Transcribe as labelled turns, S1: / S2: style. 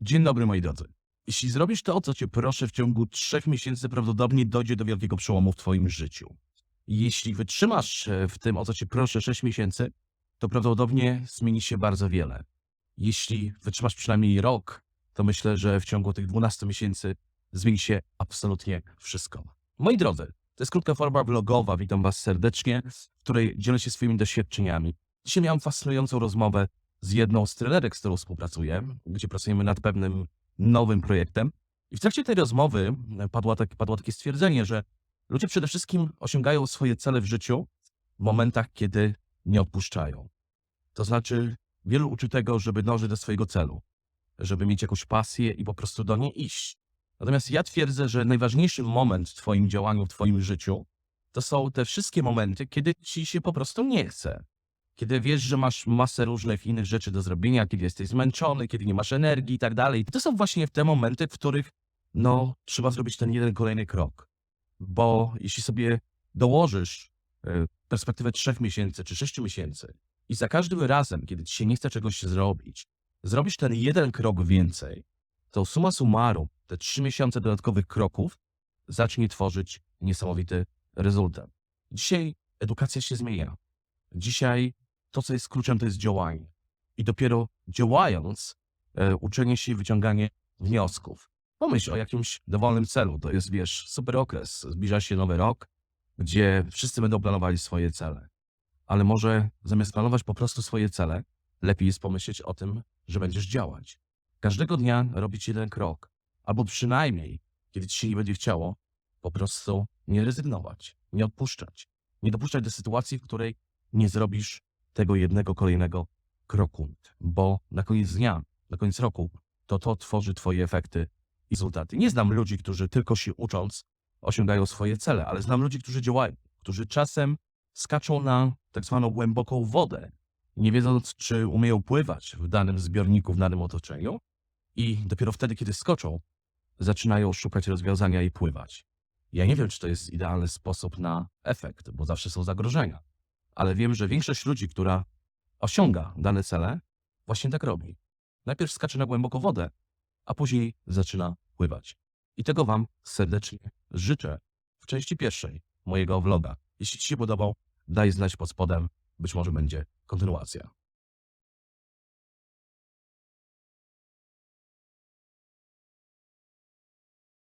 S1: Dzień dobry moi drodzy. Jeśli zrobisz to, o co cię proszę w ciągu trzech miesięcy, prawdopodobnie dojdzie do wielkiego przełomu w twoim życiu. Jeśli wytrzymasz e, w tym, o co cię proszę, 6 miesięcy, to prawdopodobnie zmieni się bardzo wiele. Jeśli wytrzymasz przynajmniej rok, to myślę, że w ciągu tych 12 miesięcy zmieni się absolutnie wszystko. Moi drodzy, to jest krótka forma vlogowa, witam was serdecznie, w której dzielę się swoimi doświadczeniami. Dzisiaj miałem fascynującą rozmowę z jedną z trenerek, z którą współpracuję, gdzie pracujemy nad pewnym nowym projektem. I w trakcie tej rozmowy padło, tak, padło takie stwierdzenie, że ludzie przede wszystkim osiągają swoje cele w życiu w momentach, kiedy nie odpuszczają. To znaczy, wielu uczy tego, żeby dążyć do swojego celu, żeby mieć jakąś pasję i po prostu do niej iść. Natomiast ja twierdzę, że najważniejszy moment w Twoim działaniu, w Twoim życiu, to są te wszystkie momenty, kiedy Ci się po prostu nie chce. Kiedy wiesz, że masz masę różnych innych rzeczy do zrobienia, kiedy jesteś zmęczony, kiedy nie masz energii i tak dalej. To są właśnie te momenty, w których no, trzeba zrobić ten jeden kolejny krok. Bo jeśli sobie dołożysz e, perspektywę trzech miesięcy czy sześciu miesięcy i za każdym razem, kiedy ci się nie chce czegoś zrobić, zrobisz ten jeden krok więcej, to suma summarum, te trzy miesiące dodatkowych kroków zacznie tworzyć niesamowity rezultat. Dzisiaj edukacja się zmienia. Dzisiaj to, co jest kluczem, to jest działanie. I dopiero działając, e, uczenie się i wyciąganie wniosków. Pomyśl o jakimś dowolnym celu. To jest, wiesz, super okres. Zbliża się nowy rok, gdzie wszyscy będą planowali swoje cele. Ale może zamiast planować po prostu swoje cele, lepiej jest pomyśleć o tym, że będziesz działać. Każdego dnia robić jeden krok. Albo przynajmniej, kiedy ci się nie będzie chciało, po prostu nie rezygnować, nie odpuszczać. Nie dopuszczać do sytuacji, w której nie zrobisz tego jednego kolejnego kroku, bo na koniec dnia, na koniec roku, to to tworzy Twoje efekty i rezultaty. Nie znam ludzi, którzy tylko się ucząc osiągają swoje cele, ale znam ludzi, którzy działają, którzy czasem skaczą na tak zwaną głęboką wodę, nie wiedząc, czy umieją pływać w danym zbiorniku, w danym otoczeniu, i dopiero wtedy, kiedy skoczą, zaczynają szukać rozwiązania i pływać. Ja nie wiem, czy to jest idealny sposób na efekt, bo zawsze są zagrożenia ale wiem, że większość ludzi, która osiąga dane cele, właśnie tak robi. Najpierw skacze na głęboką wodę, a później zaczyna pływać. I tego Wam serdecznie życzę w części pierwszej mojego vloga. Jeśli Ci się podobał, daj znać pod spodem, być może będzie kontynuacja.